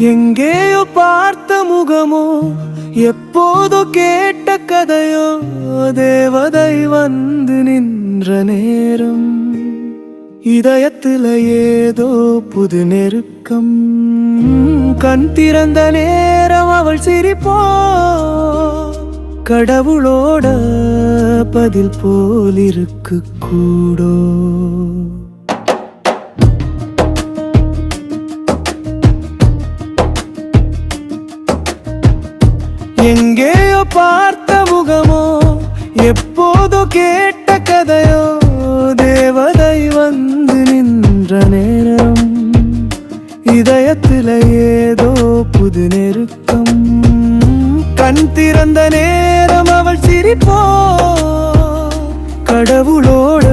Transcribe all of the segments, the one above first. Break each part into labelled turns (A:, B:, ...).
A: எங்கேயோ பார்த்த முகமோ எப்போதோ கேட்ட கதையோ தேவதை வந்து நின்ற நேரம். இதயத்தில் ஏதோ புது நெருக்கம். கண் திறந்த நேரம் அவள் சிரிப்போ. கடவுளோட பதில் போல் இருக்கு கூடோ. கேட்ட கதையோ தேவதை வந்து நின்ற நேரம். இதயத்தில் ஏதோ புது நெருக்கம். கண் திறந்த நேரம் அவள் சிரிப்போ. கடவுளோட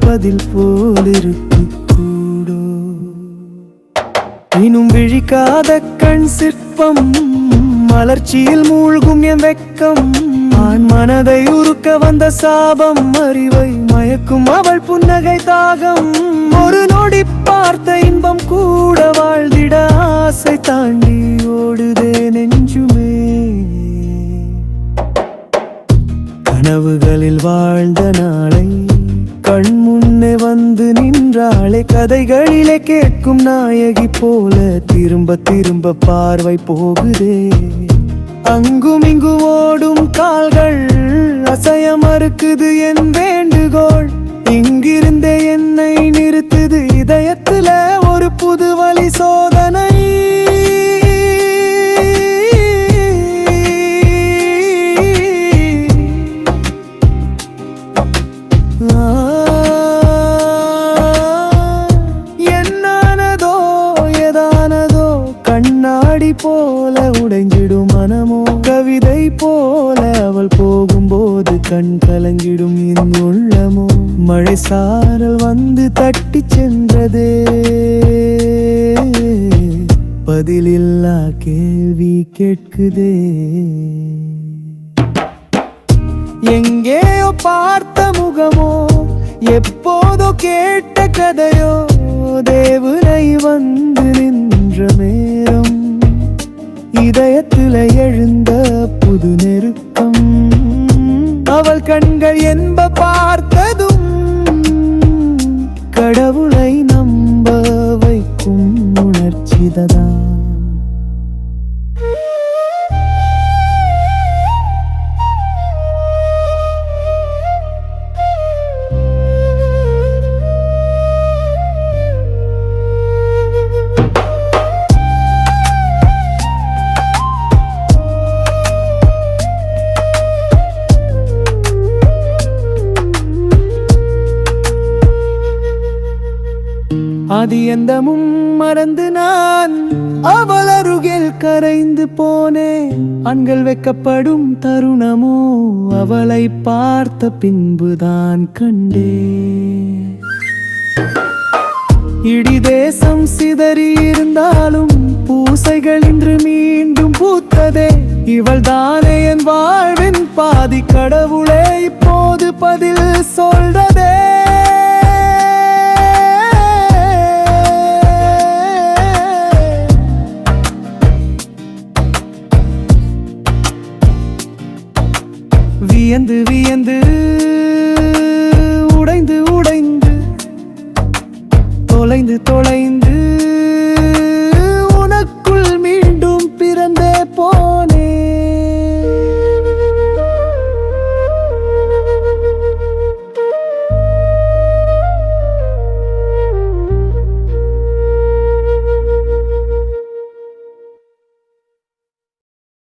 A: பதில் போல் கூடோ இன்னும் விழிக்காத கண் சிற்பம் மலர்ச்சியில் மூழ்கும் என் வெக்கம். ஆண் மனதை உருக்க வந்த சாபம் அறிவை மயக்கும் அவள் புன்னகை தாகம். ஒரு நொடி பார்த்த இன்பம் கூட வாழ்ந்திட ஆசை தாண்டி ஓடுதே நெஞ்சுமே. கனவுகளில் வாழ்ந்த நாளை கண் முன்னே வந்து நின்றாளே. கதைகளிலே கேட்கும் நாயகி போல திரும்ப திரும்ப பார்வை போகுதே. அங்குமிங்கு ஓடும் கால்கள். அசைய மறுக்குது என் வேண்டுகோள். இங்கிருந்தே என்னை நிறுத்துது இதயத்துல ஒரு புது வழி சோதனை. என்னானதோ எதானதோ கண்ணாடி போல உடைஞ்சிடும் மழை சாரல் வந்து தட்டி சென்றதே. பதிலில்லா கேள்வி கேட்குதே. எங்கேயோ பார்த்த முகமோ எப்போதோ கேட்ட கதையோ தேவனை வந்து நின்ற நேரம். இதயத்தில் எழுந்த புது நெருக்கம். அவள் கண்கள் என்ப பார்த்ததும் அது எந்தமும் மறந்து நான் அவள் அருகில் கரைந்து போனேன் ஆண்கள் வைக்கப்படும் தருணமோ அவளை பார்த்த பின்புதான் கண்டே இடி தேசம் சிதறி இருந்தாலும் பூசைகள் இன்று மீண்டும் பூத்ததே. இவள் தானே என் வாழ்வின் பாதி கடவுளே இப்போது பதில் வியந்து வியந்து